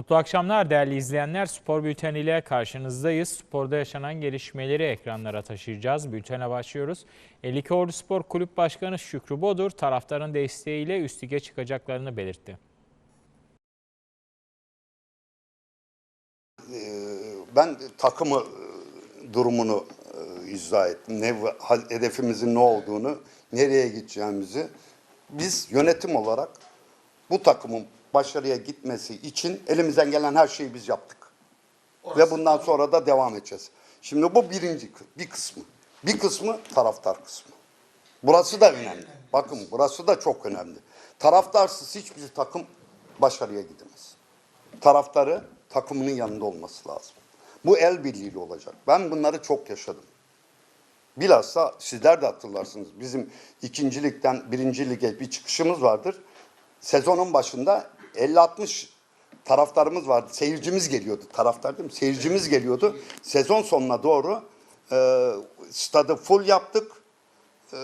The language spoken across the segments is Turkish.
Mutlu akşamlar değerli izleyenler. Spor Bülteni ile karşınızdayız. Sporda yaşanan gelişmeleri ekranlara taşıyacağız. Bültene başlıyoruz. 52 Ordu Spor Kulüp Başkanı Şükrü Bodur taraftarın desteğiyle üst lige çıkacaklarını belirtti. ben takımı e, durumunu e, izah ettim. Ne hedefimizin ne olduğunu, nereye gideceğimizi. Biz yönetim olarak bu takımın başarıya gitmesi için elimizden gelen her şeyi biz yaptık. Ve bundan sonra da devam edeceğiz. Şimdi bu birinci bir kısmı. Bir kısmı taraftar kısmı. Burası da önemli. Bakın burası da çok önemli. Taraftarsız hiçbir takım başarıya gidemez taraftarı takımının yanında olması lazım. Bu el birliğiyle olacak. Ben bunları çok yaşadım. Bilhassa sizler de hatırlarsınız. Bizim ikincilikten birinci lige bir çıkışımız vardır. Sezonun başında 50-60 taraftarımız vardı. Seyircimiz geliyordu. Taraftar değil mi? Seyircimiz geliyordu. Sezon sonuna doğru e, stadı full yaptık. E,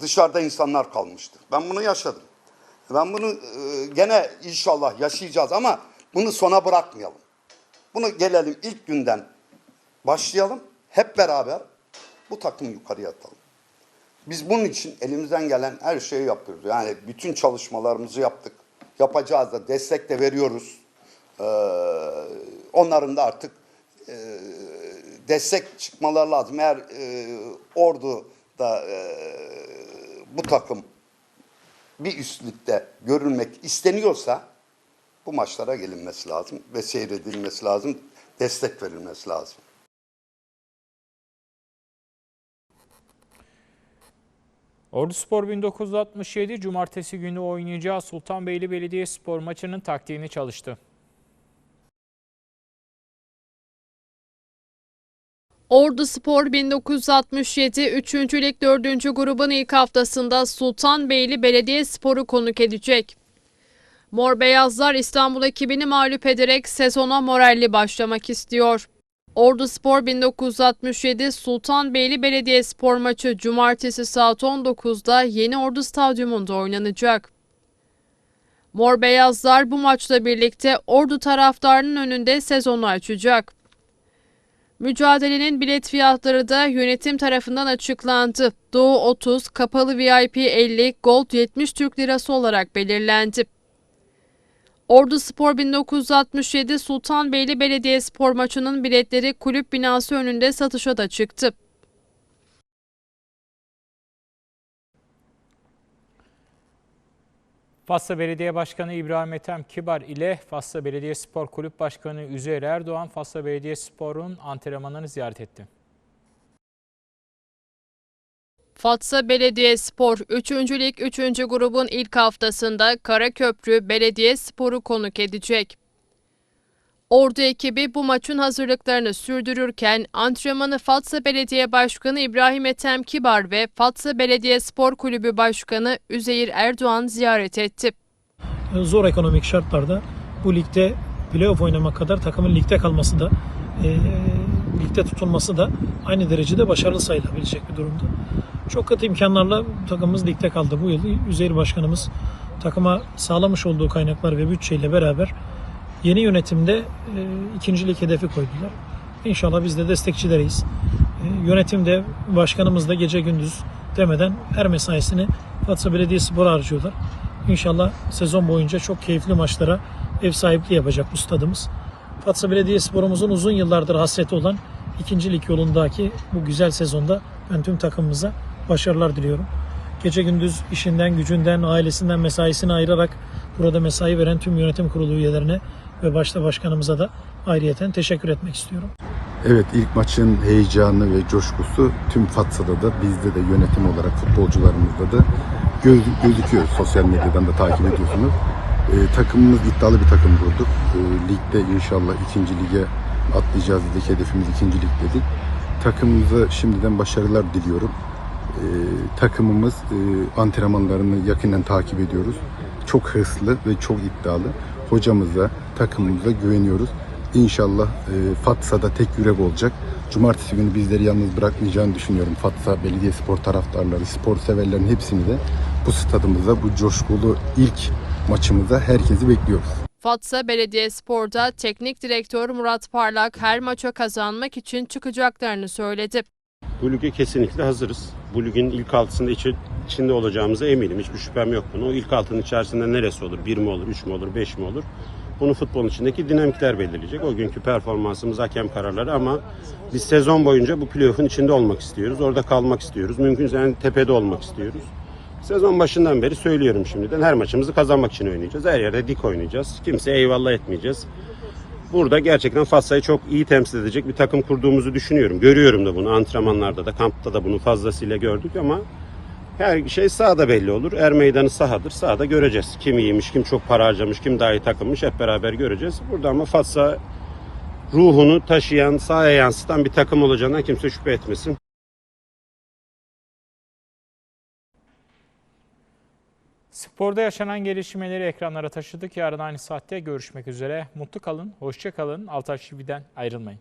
dışarıda insanlar kalmıştı. Ben bunu yaşadım. Ben bunu e, gene inşallah yaşayacağız ama bunu sona bırakmayalım. Bunu gelelim ilk günden başlayalım. Hep beraber bu takımı yukarıya atalım. Biz bunun için elimizden gelen her şeyi yapıyoruz. Yani bütün çalışmalarımızı yaptık. Yapacağız da destek de veriyoruz. Ee, onların da artık e, destek çıkmaları lazım. Eğer e, ordu da e, bu takım bir üstlükte görülmek isteniyorsa bu maçlara gelinmesi lazım ve seyredilmesi lazım, destek verilmesi lazım. Ordu Spor 1967 Cumartesi günü oynayacağı Sultanbeyli Belediyespor maçının taktiğini çalıştı. Ordu Spor 1967 3. Lig 4. grubun ilk haftasında Sultanbeyli Belediyespor'u konuk edecek. Mor Beyazlar İstanbul ekibini mağlup ederek sezona moralli başlamak istiyor. Ordu Spor 1967 Sultanbeyli Belediyespor maçı cumartesi saat 19'da Yeni Ordu Stadyumunda oynanacak. Mor Beyazlar bu maçla birlikte Ordu taraftarının önünde sezonu açacak. Mücadelenin bilet fiyatları da yönetim tarafından açıklandı. Doğu 30, kapalı VIP 50, Gold 70 Türk Lirası olarak belirlendi. Ordu Spor 1967 Sultanbeyli Belediyespor maçının biletleri kulüp binası önünde satışa da çıktı. Fasla Belediye Başkanı İbrahim Ethem Kibar ile Fasla Belediyespor Kulüp Başkanı Üzeyir Erdoğan Fasla Belediyespor'un antrenmanını ziyaret etti. Fatsa Belediyespor 3. Lig 3. grubun ilk haftasında Karaköprü Belediyespor'u konuk edecek. Ordu ekibi bu maçın hazırlıklarını sürdürürken antrenmanı Fatsa Belediye Başkanı İbrahim Ethem Kibar ve Fatsa Belediyespor Kulübü Başkanı Üzeyir Erdoğan ziyaret etti. zor ekonomik şartlarda bu ligde playoff oynamak kadar takımın ligde kalması da e, ligde tutulması da aynı derecede başarılı sayılabilecek bir durumda. Çok kötü imkanlarla takımımız ligde kaldı bu yıl. Üzeyir Başkanımız takıma sağlamış olduğu kaynaklar ve bütçeyle beraber yeni yönetimde e, ikincilik hedefi koydular. İnşallah biz de destekçileriyiz. E, yönetim de başkanımız da gece gündüz demeden her mesaisini Fatsa Belediyespor'a harcıyorlar. İnşallah sezon boyunca çok keyifli maçlara ev sahipliği yapacak bu stadımız. Fatsa Belediyespor'umuzun uzun yıllardır hasreti olan ikinci lig yolundaki bu güzel sezonda ben tüm takımımıza başarılar diliyorum. Gece gündüz işinden, gücünden, ailesinden mesaisini ayırarak burada mesai veren tüm yönetim kurulu üyelerine ve başta başkanımıza da ayrıyeten teşekkür etmek istiyorum. Evet ilk maçın heyecanı ve coşkusu tüm Fatsa'da da bizde de yönetim olarak futbolcularımızda da göz, gözüküyor. Sosyal medyadan da takip ediyorsunuz. Ee, takımımız iddialı bir takım kurduk. Ee, ligde inşallah ikinci lige atlayacağız dedik. Hedefimiz ikinci lig dedik. Takımımıza şimdiden başarılar diliyorum. Ee, takımımız e, antrenmanlarını yakından takip ediyoruz. Çok hırslı ve çok iddialı. Hocamıza, takımımıza güveniyoruz. İnşallah e, Fatsa'da tek yürek olacak. Cumartesi günü bizleri yalnız bırakmayacağını düşünüyorum. Fatsa Belediyespor taraftarları, spor severlerin hepsini de bu stadımıza, bu coşkulu ilk maçımıza herkesi bekliyoruz. Fatsa Belediyespor'da teknik direktör Murat Parlak her maça kazanmak için çıkacaklarını söyledi. Bu lige kesinlikle hazırız. Bu ligin ilk altısında içi- içinde olacağımıza eminim. Hiçbir şüphem yok buna. O ilk altının içerisinde neresi olur? Bir mi olur, üç mü olur, beş mi olur? Bunu futbolun içindeki dinamikler belirleyecek. O günkü performansımız, hakem kararları ama biz sezon boyunca bu playoff'un içinde olmak istiyoruz. Orada kalmak istiyoruz. Mümkünse en tepede olmak istiyoruz. Sezon başından beri söylüyorum şimdiden. Her maçımızı kazanmak için oynayacağız. Her yerde dik oynayacağız. Kimseye eyvallah etmeyeceğiz. Burada gerçekten Fatsa'yı çok iyi temsil edecek bir takım kurduğumuzu düşünüyorum. Görüyorum da bunu antrenmanlarda da kampta da bunu fazlasıyla gördük ama her şey sahada belli olur. Er meydanı sahadır. Sahada göreceğiz. Kim iyiymiş, kim çok para harcamış, kim daha iyi takılmış hep beraber göreceğiz. Burada ama Fatsa ruhunu taşıyan, sahaya yansıtan bir takım olacağına kimse şüphe etmesin. Sporda yaşanan gelişmeleri ekranlara taşıdık. Yarın aynı saatte görüşmek üzere. Mutlu kalın, hoşça kalın. Altaş TV'den ayrılmayın.